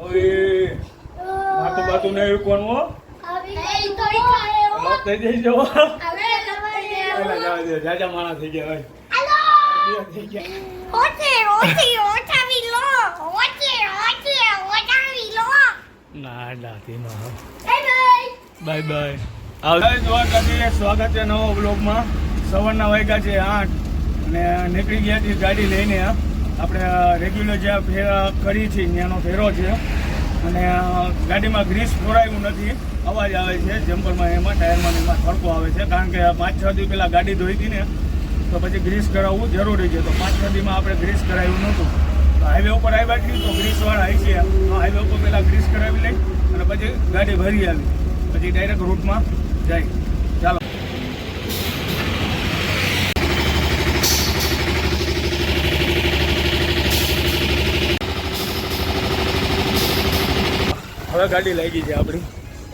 ઓય. માથું બાતું નહીં કોણ હો. થઈ જઈ દે જાજા માણા થઈ ગયા ભાઈ થઈ ગયા. ના ના તેમાં બાય બાય. આવજો સ્વાગત છે નવો બ્લોગમાં સવારના વાગ્યા છે આઠ અને નીકળી ગયા છે ગાડી લઈને આપણે રેગ્યુલર જે ફેરા કરી છે ત્યાંનો ફેરો છે. અને ગાડીમાં ગ્રીસ ફોરાયું નથી. અવાજ આવે છે, જમ્પરમાં એમાં, ટાયરમાં એમાં ખડકો આવે છે. કારણ કે પાંચ, છ દી પહેલાં ગાડી ધોઈ હતી ને, તો પછી ગ્રીસ કરાવવું જરૂરી છે. તો પાંચ, છ દીમાં આપણે ગ્રીસ કરાવ્યું નહોતું. તો હાઈવે ઉપર આવ્યા છીએ તો ગ્રીસવાળા આવી છે. તો હાઈવે ઉપર પહેલાં ગ્રીસ કરાવી લઈ અને પછી ગાડી ભરી આવી. પછી ડાયરેક્ટ રૂટમાં જાય. ચાલો. હવે ગાડી લાગી છે આપણી.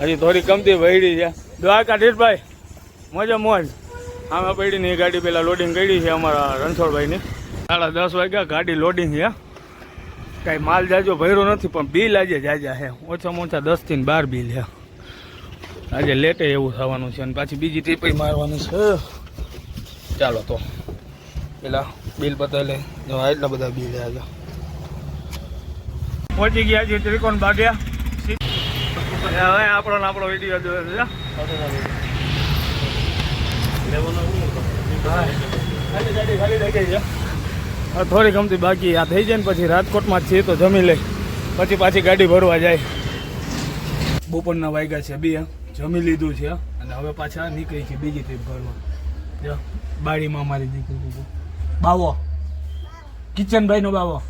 હજી થોડી કમતી વહીડી છે. દ્વારકા ભાઈ મોજે મોજ. આમાં પડીને એ ગાડી પેલા લોડિંગ કરી છે અમારા રણછોડભાઈની. સાડા દસ વાગ્યા ગાડી લોડિંગ છે. કાંઈ માલ જાજો ભર્યો નથી, પણ બિલ આજે જાજા છે. ઓછામાં ઓછા દસથી બાર બિલ છે. આજે લેટે એવું થવાનું છે અને પાછી બીજી ટ્રીપ મારવાની છે. ચાલો તો. પેલા બિલ બતાવી લે. એટલા બધા બિલ આજે. પહોંચી ગયા છે ત્રિકોણ બાગ્યા. હવે આપણો ને આપણો વીડિયો જોયો છે થોડી ગમતી બાકી આ થઈ જાય ને પછી રાજકોટમાં છીએ તો જમી લઈ પછી પાછી ગાડી ભરવા જાય. બપોરના વાગ્યા છે બે, જમી લીધું છે, અને હવે પાછા નીકળી છે બીજી ટ્રીપ ભરવા જો બાડીમાં અમારી દીકરી બાવો. કિચનભાઈનો બાવો.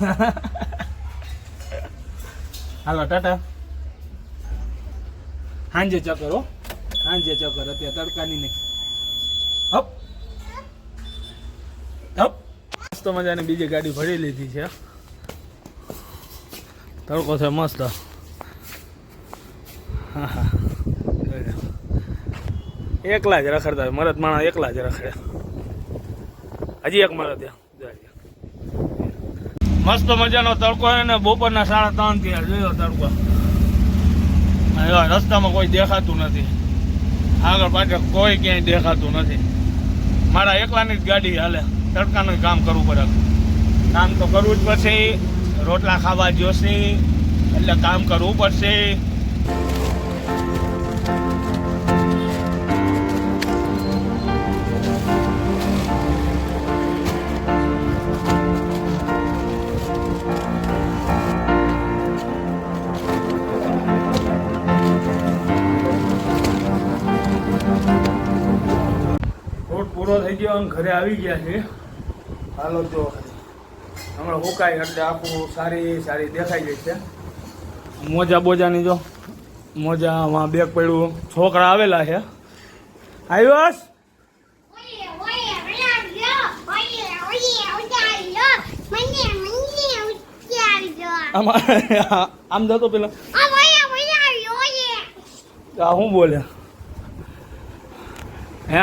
હાલો, ટાટા. હાંજે ચક્કર હો. હાંજે ચક્કર અત્યારે તડકાની નહીં. હપ. હપ. મસ્ત મજાની બીજી ગાડી ભરી લીધી છે. તડકો છે મસ્ત. હા હા એકલા જ રખડતા મરદ માણા એકલા જ રખડે. હજી એક મરદ. મસ્ત મજાનો તડકો ને બપોરના સાડા ત્રણથી જોયો તડકો. રસ્તામાં કોઈ દેખાતું નથી. આગળ પાછળ કોઈ ક્યાંય દેખાતું નથી. મારા એકલાની જ ગાડી હાલે. તડકાનું કામ કરવું પડે. કામ તો કરવું જ પડશે. રોટલા ખાવા જોશે. એટલે કામ કરવું પડશે. રોડ પૂરો થઈ ગયો અને ઘરે આવી ગયા છે. હાલો જો હમણાં હુકાય એટલે આખું સારી સારી દેખાઈ ગઈ છે. મોજા બોજાની જો. મોજા માં બેગ પડ્યું. છોકરા આવેલા છે. આવ્યો આમાં આમ જતો પેલા. આ શું બોલે? હે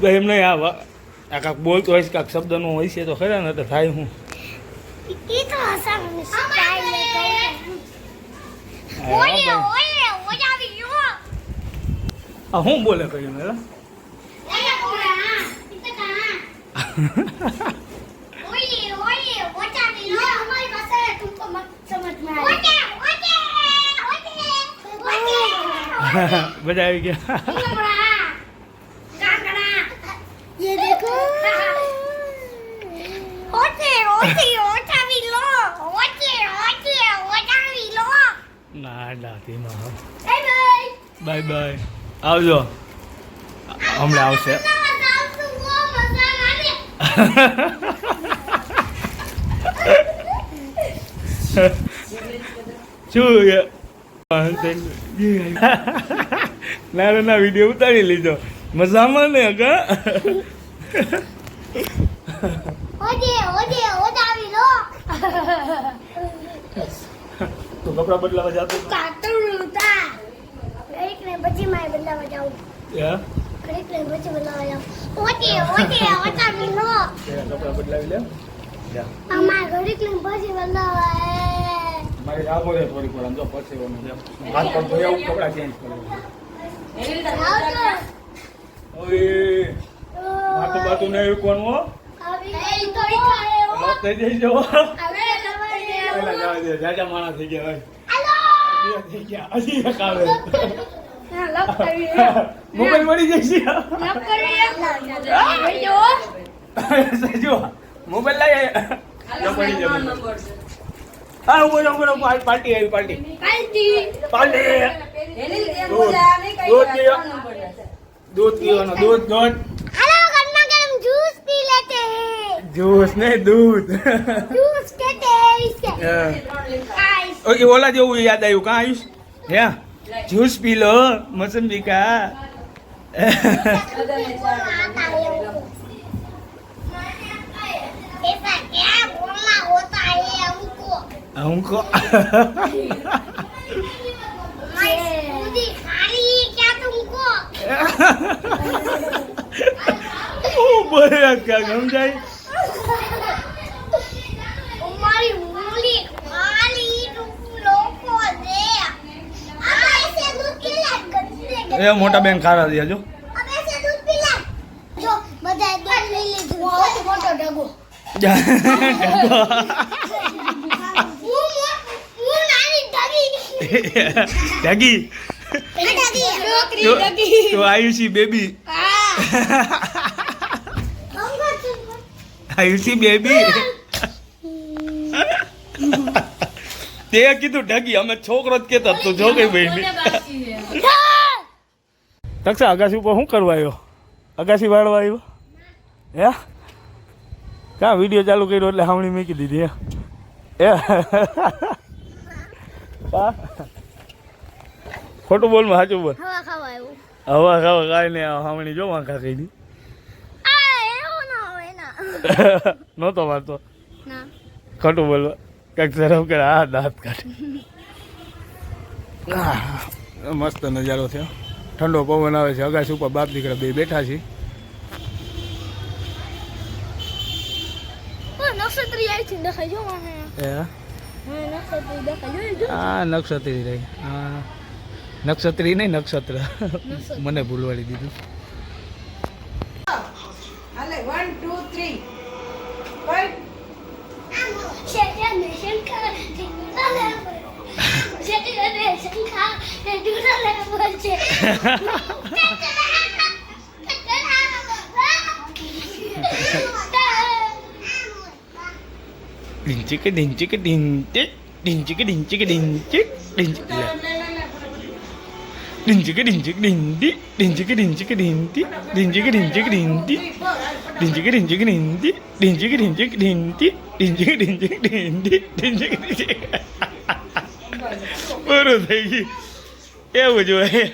તો એમ નહીં આ આ કાંક બોલતો હોય છે કાંક શબ્દનું હોય છે તો ખરા ને તો થાય હું આ હું બોલે કહ્યું મેરા. બધા આવી ગયા ના દાદી માં બાય બાય આવજો હમણાં આવશે શું ના ના વિડીયો ઉતારી લીધો મજામાં ને કા તો કપડા બદલાવા જાતો કાતરું તા ઘડીક ને પછી મારે બદલાવા જાઉં યા? ઘડીક ને પછી બદલાવા જાઉં ઓજે ઓજે ઓજાવી લો કપડા બદલાવી લે. જા અમાર ઘડીક ને પછી બદલાવા મારે જાગો છે થોડી જો પછી ઓનું જેમ. હાથ કપડા ચેન્જ ઓય બાતું નહીં કોણ હો. આવી થઈ જઈ જો જવા માણા થઈ થઈ ગયા મોબાઈલ મળી જશે. જો મોબાઈલ લઈ હા હું બોલો બોલો પાર્ટી આવી પાર્ટી. પાર્ટી. પાર્ટી. દૂધ દૂધ પીવાનો દૂધ દોઢ જ્યુસ નહીં દૂધ. ઓકે ઓલા જેવું યાદ આવ્યું કાં આયુષ હે જ્યુસ પી લો મોસંબી કા आता है हमको ऐसा क्या बोलना होता ડગી મોટા બેન ખારા તો તો આયુષી બેબી. આયુષી બેબી. તે કીધું ઢગી. અમે છોકરો જ કેતા તું જો કઈ ભાઈ તક્ષા અગાસી ઉપર શું કરવા આવ્યો? અગાસી વાળવા આવ્યો? હે? ક્યાં વીડિયો ચાલુ કર્યો એટલે હાવણી મૂકી દીધી હે? હે? ખોટું બોલ સાચું બોલ. હવા ખાવા કાંઈ નહીં હાવણી જો વાંખા કઈ દી. નહોતો ના. ખોટું બોલવા કંઈક સરમ કરે આ દાંત કાઢી. મસ્ત નજારો થયો. ઠંડો પવન આવે છે અગાસી ઉપર બાપ દીકરા બે બેઠા છે. હા નક્ષત્રી રહી. હા. નક્ષત્રી નહીં નક્ષત્ર. મને ભૂલવાડી દીધું. હાલે one two three đình chứ cái đình chứ cái đình chết đình chứ cái đình chứ cái đình chết đình chứ là đình chứ cái đình chứ cái đình đi đình chứ cái đình chứ cái đình đi đình chứ cái đình chứ cái đình đi đình chứ cái đình chứ cái đình đi đình chứ cái đình chứ cái đình đi đình chứ cái đình chứ cái đình đi đình chứ cái đình chứ cái đình પૂરું થઈ ગયું. એવું જ હોય.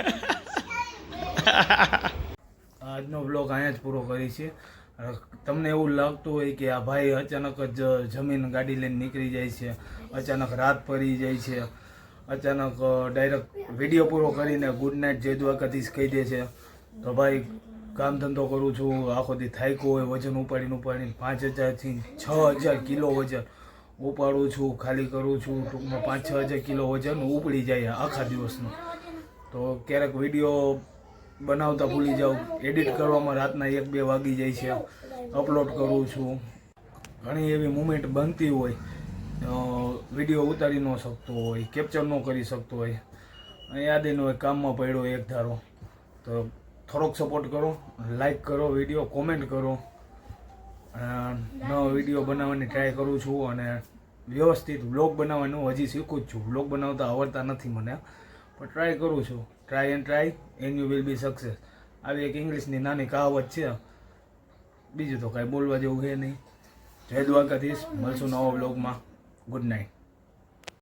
આજનો blog અહીંયા જ પૂરો કરી છે. તમને એવું લાગતું હોય કે આ ભાઈ અચાનક જ જમીન ગાડી લઈને નીકળી જાય છે. અચાનક રાત પડી જાય છે. અચાનક ડાયરેક્ટ વીડિયો પૂરો કરીને ગુડ નાઇટ જય દ્વારકાધીશ કહી દે છે. તો ભાઈ, કામ ધંધો કરું છું. આખો દી થાક્યો હોય, વજન ઉપાડીને ઉપાડીને પાંચ હજારથી છ હજાર કિલો વજન. ઉપાડું છું, ખાલી કરું છું, ટૂંકમાં પાંચ, છ હજાર કિલો વજન ઉપડી જાય આખા દિવસનું. તો ક્યારેક વીડિયો બનાવતા ભૂલી જાઉં. એડિટ કરવામાં રાતના એક, બે વાગી જાય છે. અપલોડ કરું છું. ઘણી એવી મુમેન્ટ બનતી હોય. વીડિયો ઉતારી ન શકતો હોય કેપ્ચર ન કરી શકતો હોય. યાદ ન હોય કામમાં પડ્યો એક ધારો. તો થોડોક સપોર્ટ કરો લાઈક કરો, વીડિયો કોમેન્ટ કરો. અ, નવો વીડિયો બનાવવાની ટ્રાય કરું છું અને વ્યવસ્થિત વ્લોગ બનાવવાનું હજી શીખું જ છું. વ્લોગ બનાવતા આવડતા નથી મને. પણ ટ્રાય કરું છું. Try and try and you will be success આવી એક ઇંગ્લિશની નાની કહાવત છે. બીજું તો કાંઈ બોલવા જેવું છે નહીં. જય દ્વારકાધીશ. મળશું નવા વ્લોગમાં ગુડ નાઇટ